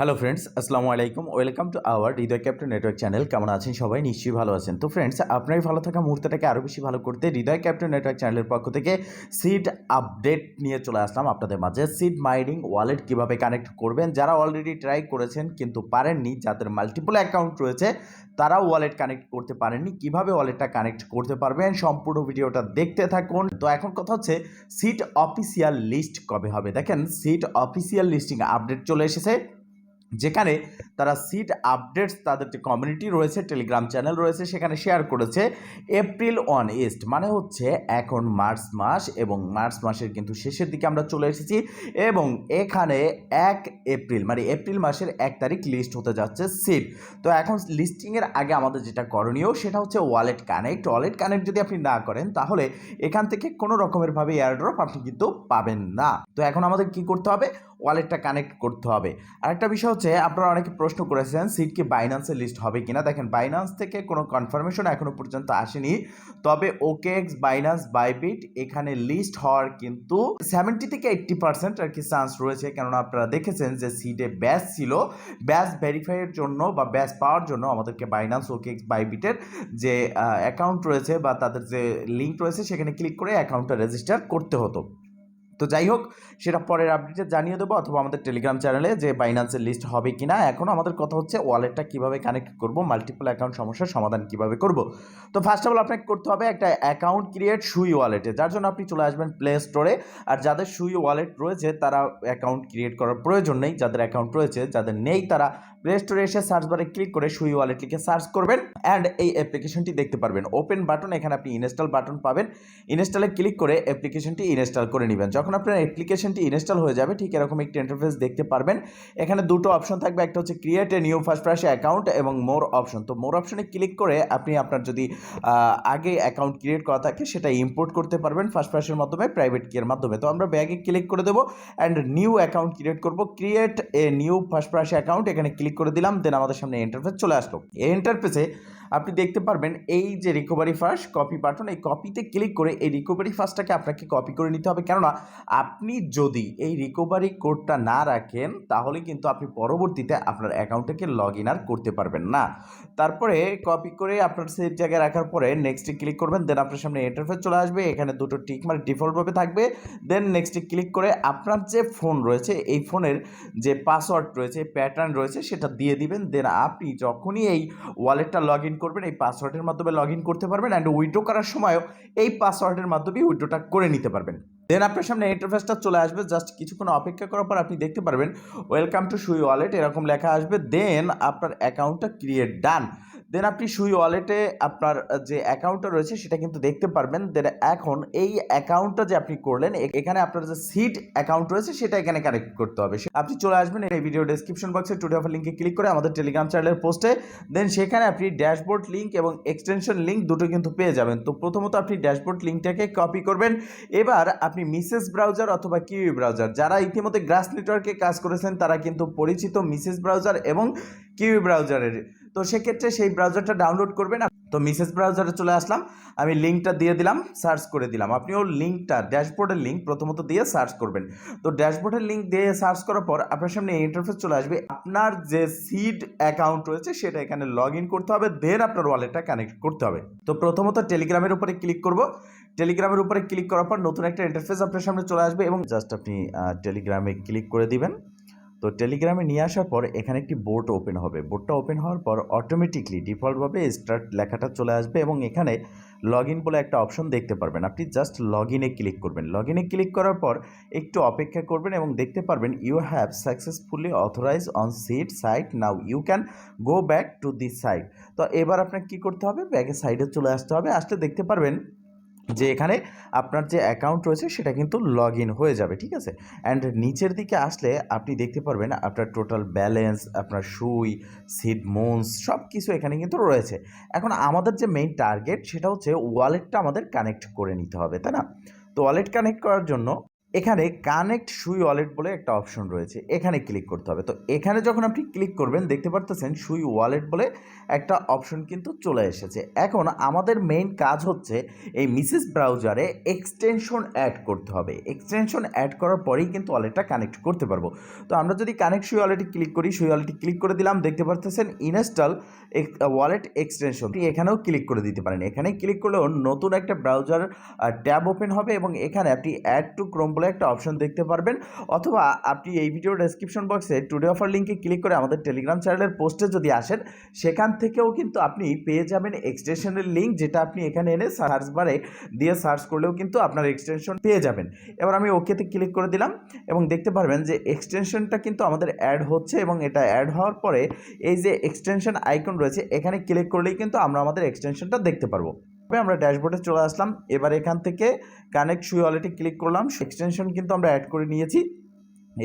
Hello friends আসসালামু আলাইকুম welcome to our Hriday captain network channel কেমন আছেন সবাই? নিশ্চয়ই ভালো আছেন। তো ফ্রেন্ডস আপনার ভালো থাকা মুহূর্তটাকে আরও বেশি ভালো করতে হৃদয় ক্যাপ্টেন নেটওয়ার্ক চ্যানেলের পক্ষ থেকে সিড আপডেট নিয়ে চলে আসলাম আপনাদের মাঝে। সিড মাইডিং ওয়ালেট কীভাবে কানেক্ট করবেন? যারা অলরেডি ট্রাই করেছেন কিন্তু পারেননি, যাদের মাল্টিপল অ্যাকাউন্ট রয়েছে, তারা ওয়ালেট কানেক্ট করতে পারেননি, কীভাবে ওয়ালেটটা কানেক্ট করতে পারবেন? সম্পূর্ণ ভিডিওটা দেখতে থাকুন। তো, এখন কথা হচ্ছে সিট অফিসিয়াল লিস্ট কবে হবে? দেখেন সিট অফিসিয়াল লিস্টিং আপডেট চলে এসেছে। যেখানে তারা সিট আপডেটস তাদের যে কমিউনিটি রয়েছে টেলিগ্রাম চ্যানেল রয়েছে, সেখানে শেয়ার করেছে এপ্রিল অন ইস্ট মানে হচ্ছে এখন মার্চ মাস এবং মার্চ মাসের কিন্তু শেষের দিকে আমরা চলে এসেছি এবং এখানে এক এপ্রিল মানে এপ্রিল মাসের এক তারিখ লিস্ট হতে যাচ্ছে সিট তো এখন লিস্টিংয়ের আগে আমাদের যেটা করণীয়, সেটা হচ্ছে ওয়ালেট কানেক্ট ওয়ালেট কানেক্ট যদি আপনি না করেন, তাহলে এখান থেকে কোনো রকমেরভাবে এয়ারড্রপ আপনি কিন্তু পাবেন না। তো এখন আমাদের কি করতে হবে? ওয়ালেটটা কানেক্ট করতে হবে। আরেকটা বিষয় হচ্ছে আপনারা অনেকে প্রশ্ন করেছেন সিট কি বাইন্যান্সের লিস্ট হবে কিনা? দেখেন বাইন্যান্স থেকে কোনো কনফার্মেশন এখনও পর্যন্ত আসেনি। তবে ওকেএক্স বাইন্যান্স বাইবিট এখানে লিস্ট হওয়ার কিন্তু সেভেন্টি থেকে এইট্টি পার্সেন্ট আর কি চান্স রয়েছে। কেননা আপনারা দেখেছেন যে সিটে ব্যাস ছিল। ব্যাস ভেরিফাইয়ের জন্য বা ব্যাস পাওয়ার জন্য আমাদেরকে বাইন্যান্স ওকেএক্স বাইবিটের যে অ্যাকাউন্ট রয়েছে বা তাদের যে লিঙ্ক রয়েছে, সেখানে ক্লিক করে অ্যাকাউন্টটা রেজিস্টার করতে হতো। তো যাই হোক, সেটা পরের আপডেটে জানিয়ে দেবো অথবা আমাদের টেলিগ্রাম চ্যানেলে যে বাইন্যান্সের লিস্ট হবে কি না এখনও আমাদের কথা হচ্ছে ওয়ালেটটা কীভাবে কানেক্ট করব মাল্টিপল অ্যাকাউন্ট সমস্যার সমাধান কীভাবে করব। তো ফার্স্ট অফ অল আপনাকে করতে হবে একটা অ্যাকাউন্ট ক্রিয়েট সুই ওয়ালেটে যার জন্য আপনি চলে আসবেন প্লে স্টোরে আর যাদের সুই ওয়ালেট রয়েছে, তারা অ্যাকাউন্ট ক্রিয়েট করার প্রয়োজন নেই। যাদের অ্যাকাউন্ট রয়েছে, যাদের নেই, তারা প্লে স্টোরে এসে সার্চ বারে ক্লিক করে সুই ওয়ালেট লিখে সার্চ করবেন। অ্যান্ড এই অ্যাপ্লিকেশনটি দেখতে পারবেন। ওপেন বাটন এখানে আপনি ইনস্টল বাটন পাবেন। ইনস্টলে ক্লিক করে অ্যাপ্লিকেশনটি ইনস্টল করে নেবেন। যখন আপনার অ্যাপ্লিকেশনটি ইনস্টল হয়ে যাবে, ঠিক এরকম একটি ইন্টারফেস দেখতে পারবেন। এখানে দুটো অপশন থাকবে, একটা হচ্ছে create a new first price account এবং মোর অপশন তো মোর অপশনে ক্লিক করে আপনি আপনার যদি আগে অ্যাকাউন্ট ক্রিয়েট করা থাকে, সেটা ইম্পোর্ট করতে পারবেন ফার্স্ট প্রাইসের মাধ্যমে প্রাইভেট কিয়ের মাধ্যমে। তো আমরা ব্যাগে ক্লিক করে দেবো অ্যান্ড নিউ অ্যাকাউন্ট ক্রিয়েট করব। Create a new first price account এখানে ক্লিক করে দিলাম দেন আমাদের সামনে ইন্টারফেস চলে আসলো। এই ইন্টারফেসে আপনি দেখতে পারবেন এই যে রিকভারি ফার্স্ট কপি বাটন এই কপিতে ক্লিক করে এই রিকভারি ফার্স্টটাকে আপনাকে কপি করে নিতে হবে। কেননা, আপনি যদি এই রিকভারি কোডটা না রাখেন, তাহলে কিন্তু আপনি পরবর্তীতে আপনার অ্যাকাউন্টটাকে লগ ইন আর করতে পারবেন না। তারপরে কপি করে আপনার সেই জায়গায় রাখার পরে নেক্সটে ক্লিক করবেন দেন আপনার সামনে ইন্টারফেস চলে আসবে, এখানে দুটো টিক মার্ক ডিফল্টভাবে থাকবে। দেন নেক্সটে ক্লিক করে আপনার যে ফোন রয়েছে, এই ফোনের যে পাসওয়ার্ড রয়েছে প্যাটার্ন রয়েছে, সেটা দিয়ে দিবেন। দেন আপনি যখনই এই ওয়ালেটটা লগ ইন করবেন, এই পাসওয়ার্ডের মাধ্যমে লগ করতে পারবেন অ্যান্ড উইড্রো করার সময়ও এই পাসওয়ার্ডের মাধ্যমেই উইড্রোটা করে নিতে পারবেন। দেন আপনার সামনে ইন্টারফেসটা চলে আসবে জাস্ট কিছুক্ষণ অপেক্ষা করার পর আপনি দেখতে পারবেন ওয়েলকাম টু সুই ওয়ালেট এরকম লেখা আসবে দেন আপনার অ্যাকাউন্টটা ক্রিয়েট ডান দেন আপনি সুই ওয়ালেটে আপনার যে অ্যাকাউন্টটা রয়েছে সেটা কিন্তু দেখতে পারবেন। দেন এখন এই অ্যাকাউন্টটা যে আপনি করলেন এখানে আপনার যে সিট অ্যাকাউন্ট রয়েছে সেটা এখানে কানেক্ট করতে হবে। আপনি চলে আসবেন এই ভিডিও ডেসক্রিপশন বক্সে টুডে অফার লিঙ্কে ক্লিক করে আমাদের টেলিগ্রাম চ্যানেলের পোস্টে দেন সেখানে আপনি ড্যাশবোর্ড লিঙ্ক এবং এক্সটেনশন লিঙ্ক দুটো কিন্তু পেয়ে যাবেন। তো প্রথমত আপনি ড্যাশবোর্ড লিঙ্কটাকে কপি করবেন। এবার আপনি মিসেস ব্রাউজার অথবা কিউই ব্রাউজার যারা ইতিমধ্যে গ্রাস নেটওয়ার্কে কাজ করেছেন, তারা কিন্তু পরিচিত মিসেস ব্রাউজার এবং কিউই ব্রাউজারের তো সেক্ষেত্রে সেই ব্রাউজারটা ডাউনলোড করবেন। তো মিসেস ব্রাউজারে চলে আসলাম। আমি লিঙ্কটা দিয়ে দিলাম সার্চ করে দিলাম। আপনিও লিঙ্কটা ড্যাশবোর্ডের লিঙ্ক প্রথমত দিয়ে সার্চ করবেন। তো ড্যাশবোর্ডের লিঙ্ক দিয়ে সার্চ করার পর আপনার সামনে ইন্টারফেস চলে আসবে। আপনার যে সিড অ্যাকাউন্ট রয়েছে, সেটা এখানে লগ ইন করতে হবে। দেন আপনার ওয়ালেটটা কানেক্ট করতে হবে। তো প্রথমত টেলিগ্রামের উপরে ক্লিক করব। টেলিগ্রামের উপরে ক্লিক করার পর নতুন একটা ইন্টারফেস আপনার সামনে চলে আসবে এবং জাস্ট আপনি টেলিগ্রামে ক্লিক করে দিবেন। তো টেলিগ্রামে নিয়ে আসার পর এখানে একটি বোর্ড ওপেন হবে। বোর্ডটা ওপেন হওয়ার পর অটোমেটিকলি ডিফল্টভাবে স্টার্ট লেখাটা চলে আসবে এবং এখানে লগ ইন বলে একটা অপশন দেখতে পারবেন। আপনি জাস্ট লগ ইনে ক্লিক করবেন। লগ ইনে ক্লিক করার পর একটু অপেক্ষা করবেন এবং দেখতে পারবেন you have successfully authorise on seed site now you can go back to this site তো এবার আপনাকে কী করতে হবে? ব্যাগের সাইডে চলে আসতে হবে। আসলে দেখতে পারবেন যে এখানে আপনার যে অ্যাকাউন্ট রয়েছে সেটা কিন্তু লগ ইন হয়ে যাবে, ঠিক আছে? অ্যান্ড নিচের দিকে আসলে আপনি দেখতে পারবেন আপনার টোটাল ব্যালেন্স আপনার সুই সিড মোন্স সব কিছু এখানে কিন্তু রয়েছে। এখন আমাদের যে মেইন টার্গেট সেটা হচ্ছে ওয়ালেটটা আমাদের কানেক্ট করে নিতে হবে, তাই না? তো ওয়ালেট কানেক্ট করার জন্য এখানে কানেক্ট সুই ওয়ালেট বলে একটা অপশন রয়েছে, এখানে ক্লিক করতে হবে। তো এখানে যখন আপনি ক্লিক করবেন, দেখতে পারতেছেন সুই ওয়ালেট বলে একটা অপশন কিন্তু চলে এসেছে। এখন আমাদের মেইন কাজ হচ্ছে এই মিসেস ব্রাউজারে এক্সটেনশন অ্যাড করতে হবে। এক্সটেনশন অ্যাড করার পরেই কিন্তু ওয়ালেটটা কানেক্ট করতে পারব। তো আমরা যদি কানেক্ট সুই ওয়ালেটে ক্লিক করি সুই ওয়ালেটে ক্লিক করে দিলাম, দেখতে পারতেছেন ইনস্টল ওয়ালেট এক্সটেনশন এখানেও ক্লিক করে দিতে পারেন। এখানে ক্লিক করলেও নতুন একটা ব্রাউজার ট্যাব ওপেন হবে এবং এখানে আপনি অ্যাড টু ক্রোম বলে একটা অপশন দেখতে পারবেন। অথবা আপনি এই ভিডিও ডেসক্রিপশন বক্সে টুডে অফার লিঙ্কে ক্লিক করে আমাদের টেলিগ্রাম চ্যানেলের পোস্টে যদি আসেন, সেখান থেকেও কিন্তু আপনি পেয়ে যাবেন এক্সটেনশনের লিঙ্ক যেটা আপনি এখানে এনে সার্চ বারে দিয়ে সার্চ করলেও কিন্তু আপনার এক্সটেনশন পেয়ে যাবেন। এবার আমি ওকেতে ক্লিক করে দিলাম এবং দেখতে পারবেন যে এক্সটেনশনটা কিন্তু আমাদের অ্যাড হচ্ছে এবং এটা অ্যাড হওয়ার পরে এই যে এক্সটেনশন আইকন রয়েছে, এখানে ক্লিক করলেই কিন্তু আমরা আমাদের এক্সটেনশনটা দেখতে পারব। আমরা ড্যাশবোর্ডে চলে আসলাম। এবার এখান থেকে কানেক্ট সুই ওয়ালেটে ক্লিক করলাম। এক্সটেনশন কিন্তু আমরা অ্যাড করে নিয়েছি।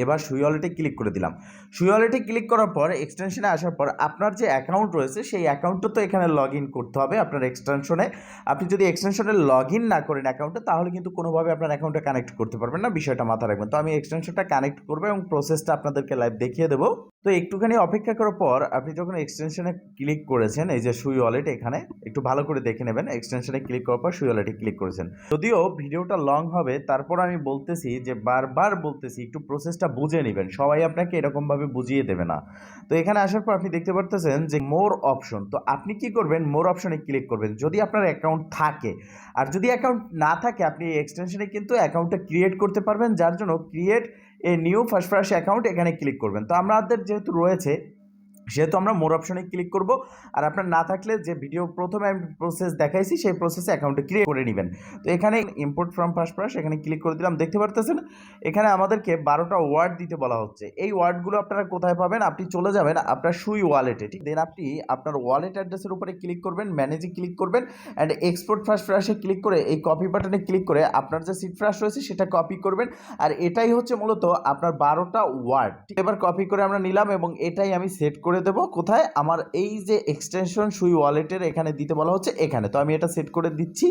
এবার সুই ওয়ালেটে ক্লিক করে দিলাম। সুই ওয়ালেটে ক্লিক করার পর এক্সটেনশনে আসার পর আপনার যে অ্যাকাউন্ট রয়েছে, সেই অ্যাকাউন্টটা তো এখানে লগ ইন করতে হবে আপনার এক্সটেনশনে আপনি যদি এক্সটেনশনে লগ ইন না করেন অ্যাকাউন্টে তাহলে কিন্তু কোনোভাবে আপনার অ্যাকাউন্টে কানেক্ট করতে পারবেন না, বিষয়টা মাথায় রাখবেন। তো আমি এক্সটেনশনটা কানেক্ট করব এবং প্রসেসটা আপনাদেরকে লাইভ দেখিয়ে দেবো। তো একটুখানি অপেক্ষা করার পর আপনি যখন এক্সটেনশনে ক্লিক করেছেন, এই যে সুই ওয়ালেট এখানে, একটু ভালো করে দেখে নেবেন। এক্সটেনশনে ক্লিক করার পর সুই ওয়ালেটে ক্লিক করেছেন। যদিও ভিডিওটা লং হবে, তারপর আমি বলতেছি যে বারবার বলতেছি, একটু প্রসেসটা বুঝে নেবেন। সবাই আপনাকে এরকমভাবে বুঝিয়ে দেবে না। তো এখানে আসার পর আপনি দেখতে পারতেছেন যে মোর অপশন তো আপনি কি করবেন? মোর অপশনে ক্লিক করবেন। যদি আপনার অ্যাকাউন্ট থাকে। আর যদি অ্যাকাউন্ট না থাকে, আপনি এক্সটেনশনে কিন্তু অ্যাকাউন্টটা ক্রিয়েট করতে পারবেন। যার জন্য create a new first first account এখানে ক্লিক করবেন। তো আমাদের যেহেতু রয়েছে সেহেতু আমরা মোর অপশনে ক্লিক করব। আর আপনার না থাকলে যে ভিডিও প্রথমে আমি প্রসেস দেখাইছি, সেই প্রসেসে অ্যাকাউন্টে ক্রিয়েট করে নেবেন। তো এখানে ইম্পোর্ট ফ্রম ফার্স্ট এখানে ক্লিক করে দিলাম। দেখতে পারতেছেন? এখানে আমাদেরকে বারোটা ওয়ার্ড দিতে বলা হচ্ছে। এই ওয়ার্ডগুলো আপনারা কোথায় পাবেন? আপনি চলে যাবেন আপনার সুই ওয়ালেটে ঠিক? দেন আপনি আপনার ওয়ালেট অ্যাড্রেসের উপরে ক্লিক করবেন ম্যানেজে ক্লিক করবেন অ্যান্ড এক্সপোর্ট ফার্স্ট ফ্রাশে ক্লিক করে, এই কপি বাটনে ক্লিক করে আপনার যে সিট ফ্রাশ রয়েছে, সেটা কপি করবেন। আর এটাই হচ্ছে মূলত আপনার বারোটা ওয়ার্ড এবার কপি করে আমরা নিলাম এবং এটাই আমি সেট করে দেব। কোথায়? আমার এই যে এক্সটেনশন সুই ওয়ালেটের এখানে দিতে বলা হচ্ছে এখানে। তো আমি এটা সেট করে দিচ্ছি।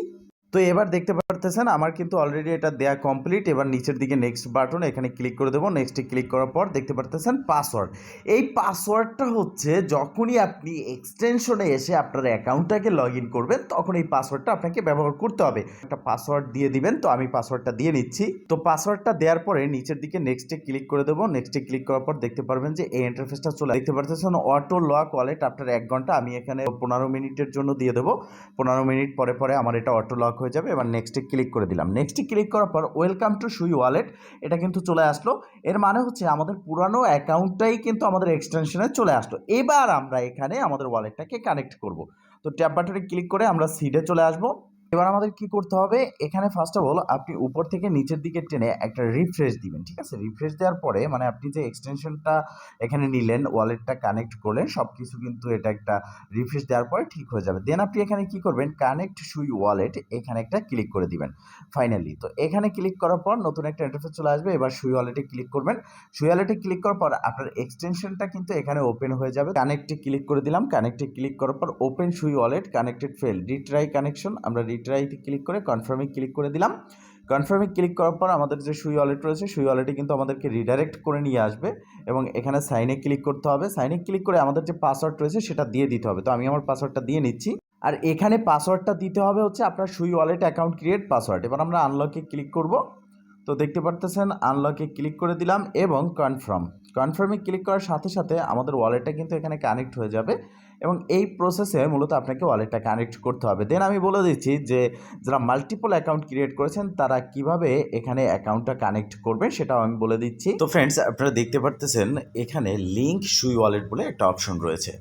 তো এবার দেখতে পারতেছেন, আমার কিন্তু অলরেডি এটা দেয়া কমপ্লিট এবার নিচের দিকে নেক্সট বাটন এখানে ক্লিক করে দেবো। নেক্সটে ক্লিক করার পর দেখতে পারতেছেন পাসওয়ার্ড এই পাসওয়ার্ডটা হচ্ছে, যখনই আপনি এক্সটেনশনে এসে আপনার অ্যাকাউন্টটাকে লগ ইন করবেন, তখন এই পাসওয়ার্ডটা আপনাকে ব্যবহার করতে হবে। একটা পাসওয়ার্ড দিয়ে দিবেন, তো আমি পাসওয়ার্ডটা দিয়ে নিচ্ছি। তো পাসওয়ার্ডটা দেওয়ার পরে নিচের দিকে নেক্সটে ক্লিক করে দেবো। নেক্সটে ক্লিক করার পর দেখতে পারবেন যে এই ইন্টারফেসটা চলে দেখতে পারতেছেন অটো লক ওয়ালেট আপনার এক ঘণ্টা আমি এখানে পনেরো মিনিটের জন্য দিয়ে দেবো। পনেরো মিনিট পরে পরে আমার এটা অটো লক হয়ে যাবে। এবার নেক্সটে ক্লিক করে দিলাম। নেক্সটে ক্লিক করার পর ওয়েলকাম টু সুই ওয়ালেট এটা কিন্তু চলে আসলো। এর মানে হচ্ছে আমাদের পুরানো অ্যাকাউন্টটাই কিন্তু আমাদের এক্সটেনশনে চলে আসলো। এবার আমরা এখানে আমাদের ওয়ালেটটাকে কানেক্ট করব। তো ট্যাপ বাটনে ক্লিক করে আমরা সিডে চলে আসব। এবার আমাদের কি করতে হবে? এখানে ফার্স্ট অফ অল আপনি উপর থেকে নিচের দিকে টেনে একটা রিফ্রেশ দিবেন, ঠিক আছে? রিফ্রেশ দেওয়ার পরে মানে আপনি যে এক্সটেনশনটা এখানে নিলেন ওয়ালেটটা কানেক্ট করলেন সব কিছু কিন্তু এটা একটা রিফ্রেশ দেওয়ার পরে ঠিক হয়ে যাবে। দেন আপনি এখানে কি করবেন? কানেক্ট সুই ওয়ালেট এখানে একটা ক্লিক করে দিবেন ফাইনালি তো এখানে ক্লিক করার পর নতুন একটা ইন্টারফেস চলে আসবে, এবার সুই ওয়ালেটে ক্লিক করবেন। সুই ওয়ালেটে ক্লিক করার পর আপনার এক্সটেনশনটা কিন্তু এখানে ওপেন হয়ে যাবে। কানেক্টে ক্লিক করে দিলাম কানেক্টে ক্লিক করার পর open Sui wallet connected fail retry connection আমরা রিট্রাইতে ক্লিক করে কনফার্মে ক্লিক করে দিলাম। কনফার্মে ক্লিক করার পর আমাদের যে সুই ওয়ালেট রয়েছে সুই ওয়ালেটে কিন্তু আমাদেরকে রিডাইরেক্ট করে নিয়ে আসবে এবং এখানে সাইনে ক্লিক করতে হবে। সাইনে ক্লিক করে আমাদের যে পাসওয়ার্ড রয়েছে সেটা দিয়ে দিতে হবে। তো আমি আমার পাসওয়ার্ডটা দিয়ে নিচ্ছি। আর এখানে পাসওয়ার্ডটা দিতে হবে হচ্ছে আপনার সুই ওয়ালেট অ্যাকাউন্ট ক্রিয়েট পাসওয়ার্ড এবার আমরা আনলকে ক্লিক করব। তো দেখতে পারতেছেন আনলকে ক্লিক করে দিলাম এবং কনফার্ম কনফার্মে ক্লিক করার সাথে সাথে আমাদের ওয়ালেটটা কিন্তু এখানে কানেক্ট হয়ে যাবে এবং এই প্রসেসে মূলত আপনাকে ওয়ালেটটা কানেক্ট করতে হবে। দেন আমি বলে দিচ্ছি যে, যারা মাল্টিপল অ্যাকাউন্ট ক্রিয়েট করেছেন, তারা কীভাবে এখানে অ্যাকাউন্টটা কানেক্ট করবে সেটাও আমি বলে দিচ্ছি। তো ফ্রেন্ডস আপনারা দেখতে পারতেছেন, এখানে লিঙ্ক সুই ওয়ালেট বলে একটা অপশন রয়েছে।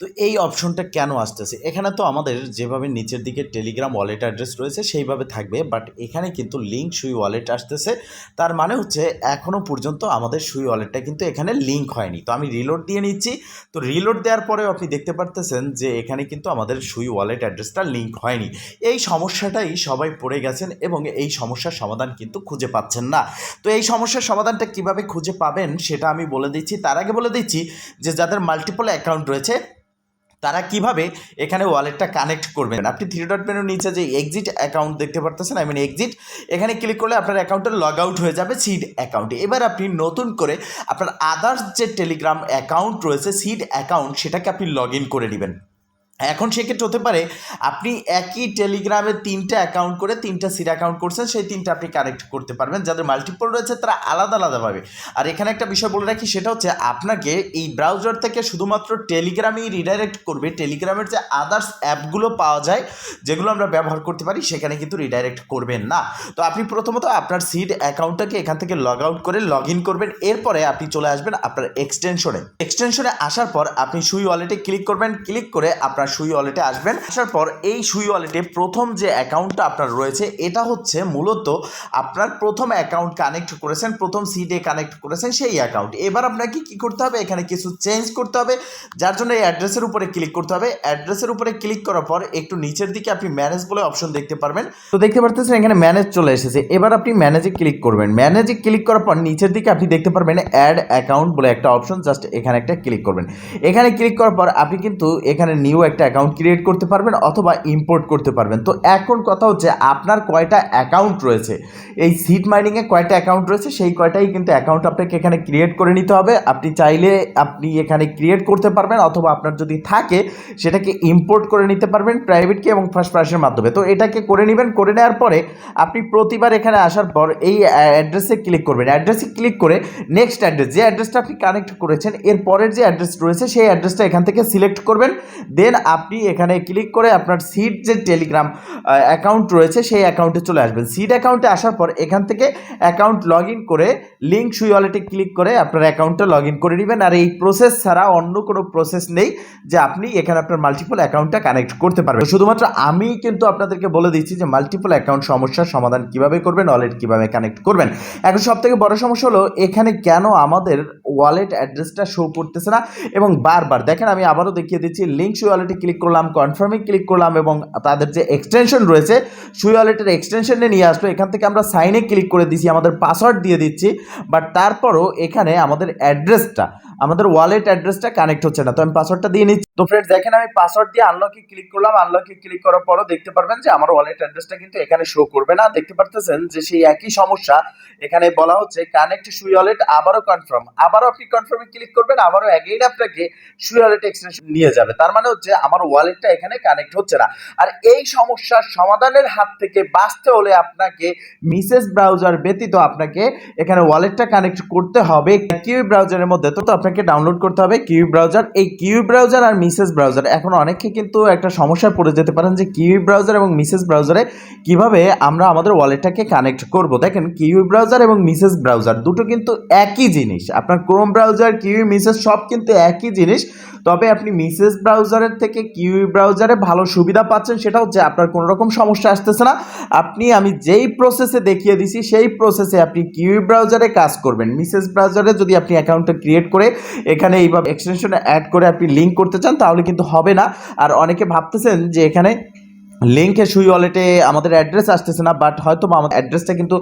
তো এই অপশনটা কেন আসতেছে? এখানে তো আমাদের যেভাবে নিচের দিকে টেলিগ্রাম ওয়ালেট অ্যাড্রেস রয়েছে, সেইভাবে থাকবে। বাট এখানে কিন্তু লিঙ্ক সুই ওয়ালেট আসতেছে। তার মানে হচ্ছে এখনও পর্যন্ত আমাদের সুই ওয়ালেটটা কিন্তু এখানে লিঙ্ক হয়নি। তো আমি রিলোড দিয়ে নিচ্ছি। তো রিলোড দেওয়ার পরেও আপনি দেখতে পারতেছেন যে এখানে কিন্তু আমাদের সুই ওয়ালেট অ্যাড্রেসটা লিঙ্ক হয়নি। এই সমস্যাটাই সবাই পড়ে গেছেন এবং এই সমস্যার সমাধান কিন্তু খুঁজে পাচ্ছেন না। তো এই সমস্যার সমাধানটা কীভাবে খুঁজে পাবেন সেটা আমি বলে দিচ্ছি। তার আগে বলে দিচ্ছি যে যাদের মাল্টিপল অ্যাকাউন্ট রয়েছে তারা কীভাবে এখানে ওয়ালেটটা কানেক্ট করবেন আপনি থ্রি ডট মেনুর নিচে যে এক্সিট অ্যাকাউন্ট দেখতে পারতেছেন আই মিন এক্সিট এখানে ক্লিক করলে আপনার অ্যাকাউন্টটা লগ আউট হয়ে যাবে সিড অ্যাকাউন্টে এবার আপনি নতুন করে আপনার আদার্স যে টেলিগ্রাম অ্যাকাউন্ট রয়েছে সিড অ্যাকাউন্ট সেটাকে আপনি লগ ইন করে নেবেন। এখন সেক্ষেত্রে হতে পারে আপনি একই টেলিগ্রামে তিনটা অ্যাকাউন্ট করে তিনটা সিট অ্যাকাউন্ট করছেন, সেই তিনটা আপনি কানেক্ট করতে পারবেন। যাদের মাল্টিপল রয়েছে, তারা আলাদা আলাদাভাবে। আর এখানে একটা বিষয় বলে রাখি, সেটা হচ্ছে আপনাকে এই ব্রাউজার থেকে শুধুমাত্র টেলিগ্রামেই রিডাইরেক্ট করবে। টেলিগ্রামের যে আদার্স অ্যাপগুলো পাওয়া যায়, যেগুলো আমরা ব্যবহার করতে পারি, সেখানে কিন্তু রিডাইরেক্ট করবেন না। তো আপনি প্রথমত আপনার সিড অ্যাকাউন্টটাকে এখান থেকে লগ আউট করে লগ ইন করবেন। এরপরে আপনি চলে আসবেন আপনার এক্সটেনশনে এক্সটেনশনে আসার পর আপনি সুই ওয়ালেটে ক্লিক করবেন। ক্লিক করে আপনার সুই ওয়ালেটে আসবেন। আসার পর এই সুই ওয়ালেটে প্রথম যে অ্যাকাউন্টটা আপনার রয়েছে, এটা হচ্ছে মূলত আপনার প্রথম অ্যাকাউন্ট কানেক্ট করেছেন, প্রথম সিডে কানেক্ট করেছেন সেই অ্যাকাউন্ট। এবার আপনাকে কি করতে হবে? এখানে কিছু চেঞ্জ করতে হবে, যার জন্য এই অ্যাড্রেসের উপরে ক্লিক করতে হবে। অ্যাড্রেসের উপরে ক্লিক করার পর একটু নিচের দিকে আপনি ম্যানেজ বলে অপশন দেখতে পারবেন। তো দেখতে পারতেছেন এখানে ম্যানেজ চলে এসেছে। এবার আপনি ম্যানেজে ক্লিক করবেন। ম্যানেজে ক্লিক করার পর নিচের দিকে আপনি দেখতে পারবেন অ্যাড অ্যাকাউন্ট বলে একটা অপশন জাস্ট এখানে একটা ক্লিক করবেন। এখানে ক্লিক করার পর আপনি কিন্তু এখানে নিউ একটা অ্যাকাউন্ট ক্রিয়েট করতে পারবেন অথবা ইম্পোর্ট করতে পারবেন। তো এখন কথা হচ্ছে আপনার কয়টা অ্যাকাউন্ট রয়েছে? এই সিট মাইনিংয়ে কয়টা অ্যাকাউন্ট রয়েছে? সেই কয়টাই কিন্তু অ্যাকাউন্ট আপনাকে এখানে ক্রিয়েট করে নিতে হবে। আপনি চাইলে আপনি এখানে ক্রিয়েট করতে পারবেন অথবা আপনার যদি থাকে, সেটাকে ইম্পোর্ট করে নিতে পারবেন প্রাইভেট কি এবং ফার্স্ট পার্সনের মাধ্যমে। তো এটাকে করে নেবেন, করে নেওয়ার পরে আপনি প্রতিবার এখানে আসার পর এই অ্যাড্রেসে ক্লিক করবেন। অ্যাড্রেসে ক্লিক করে নেক্সট অ্যাড্রেস যে অ্যাড্রেসটা আপনি কানেক্ট করেছেন, এর পরের যে অ্যাড্রেস রয়েছে, সেই অ্যাড্রেসটা এখান থেকে সিলেক্ট করবেন। দেন আপনি এখানে ক্লিক করে আপনার সিট যে টেলিগ্রাম অ্যাকাউন্ট রয়েছে সেই অ্যাকাউন্টে চলে আসবেন। সিট অ্যাকাউন্টে আসার পর এখান থেকে অ্যাকাউন্ট লগ ইন করে লিঙ্ক সুই ওয়ালেটে ক্লিক করে আপনার অ্যাকাউন্টটা লগ ইন করে নেবেন। আর এই প্রসেস ছাড়া অন্য কোনো প্রসেস নেই যে আপনি এখানে আপনার মাল্টিপল অ্যাকাউন্টটা কানেক্ট করতে পারবেন। শুধুমাত্র আমি কিন্তু আপনাদেরকে বলে দিচ্ছি যে মাল্টিপল অ্যাকাউন্ট সমস্যার সমাধান কীভাবে করবেন ওয়ালেট কীভাবে কানেক্ট করবেন। এখন সব থেকে বড় সমস্যা হলো, এখানে কেন আমাদের ওয়ালেট অ্যাড্রেসটা শো করতেছে না? এবং বারবার, দেখেন আমি আবারও দেখিয়ে দিচ্ছি লিঙ্ক সুই ওয়ালেটে ক্লিক করলাম কনফার্মে ক্লিক করলাম এবং তাদের যে এক্সটেনশন রয়েছে সুই ওয়ালেটের এক্সটেনশনে নিয়ে আসলো। এখান থেকে আমরা সাইনে ক্লিক করে দিচ্ছি আমাদের পাসওয়ার্ড দিয়ে দিচ্ছি বাট তারপরও এখানে আমাদের অ্যাড্রেসটা আমাদের ওয়ালেট অ্যাড্রেসটা কানেক্ট হচ্ছে না। তো আমি পাসওয়ার্ডটা দিয়ে নিচ্ছি। তো ফ্রেন্ডস দেখেন আমি পাসওয়ার্ড দিয়ে আনলকে ক্লিক করলাম আনলকে ক্লিক করার পরও দেখতে পারবেন যে আমার ওয়ালেট অ্যাড্রেসটা কিন্তু এখানে শো করবে না। দেখতে পারতেছেন যে সেই একই সমস্যা এখানে বলা হচ্ছে কানেক্ট সুই ওয়ালেট আবারও কনফার্ম আবারও আপনি কনফার্মে ক্লিক করবেন, আবারও অ্যাগেইন আপনাকে সুই ওয়ালেট এক্সটেনশন নিয়ে যাবে। তার মানে হচ্ছে আমার ওয়ালেটটা এখানে কানেক্ট হচ্ছে না। আর এই সমস্যার সমাধানের হাত থেকে বাঁচতে হলে আপনাকে মিসেস ব্রাউজার ব্যতীত আপনাকে এখানে ওয়ালেটটা কানেক্ট করতে হবে। কিউই ব্রাউজারের মধ্যে তো আপনাকে ডাউনলোড করতে হবে কিউই ব্রাউজার। এই কিউই ব্রাউজার আর মিসেস ব্রাউজার এখন অনেকে কিন্তু একটা সমস্যায় পড়ে যেতে পারেন যে কিউই ব্রাউজার এবং মিসেস ব্রাউজারে কীভাবে আমরা আমাদের ওয়ালেটটাকে কানেক্ট করব। দেখেন কিউই ব্রাউজার এবং মিসেস ব্রাউজার দুটো কিন্তু একই জিনিস। আপনার ক্রোম ব্রাউজার কিউই, মিসেস সব কিন্তু একই জিনিস। তবে আপনি মিসেস ব্রাউজারের থেকে কিউই ব্রাউজারে ভালো সুবিধা পাচ্ছেন, সেটা হচ্ছে আপনার কোনো রকম সমস্যা আসতেছে না। আপনি, আমি যেই প্রসেসে দেখিয়ে দিছি, সেই প্রসেসে আপনি কিউই ব্রাউজারে কাজ করবেন। মিসেস ব্রাউজারে যদি আপনি অ্যাকাউন্টটা ক্রিয়েট করে এখানে এইভাবে এক্সটেনশনে অ্যাড করে আপনি লিঙ্ক করতে চান, তাহলে কিন্তু হবে না। আর অনেকে ভাবতেছেন যে এখানে লিঙ্কে সুই ওয়ালেটে আমাদের অ্যাড্রেস আসতেছে না বাট হয়তো আমাদের অ্যাড্রেসটা কিন্তু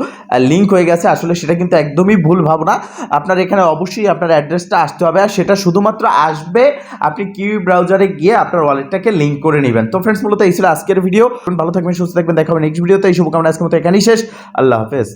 লিঙ্ক হয়ে গেছে। আসলে সেটা কিন্তু একদমই ভুল ভাবনা। আপনার এখানে অবশ্যই আপনার অ্যাড্রেসটা আসতে হবে, আর সেটা শুধুমাত্র আসবে আপনি কিউই ব্রাউজারে গিয়ে আপনার ওয়ালেটটাকে লিঙ্ক করে নেবেন। তো ফ্রেন্ডস মূলত এই ছিল আজকের ভিডিও ভালো থাকবেন, সুস্থ থাকবেন দেখাবেন হবে নেক্সট ভিডিওতে এই শুভকামনা আজকে মতো এখানেই শেষ। আল্লাহ হাফেজ।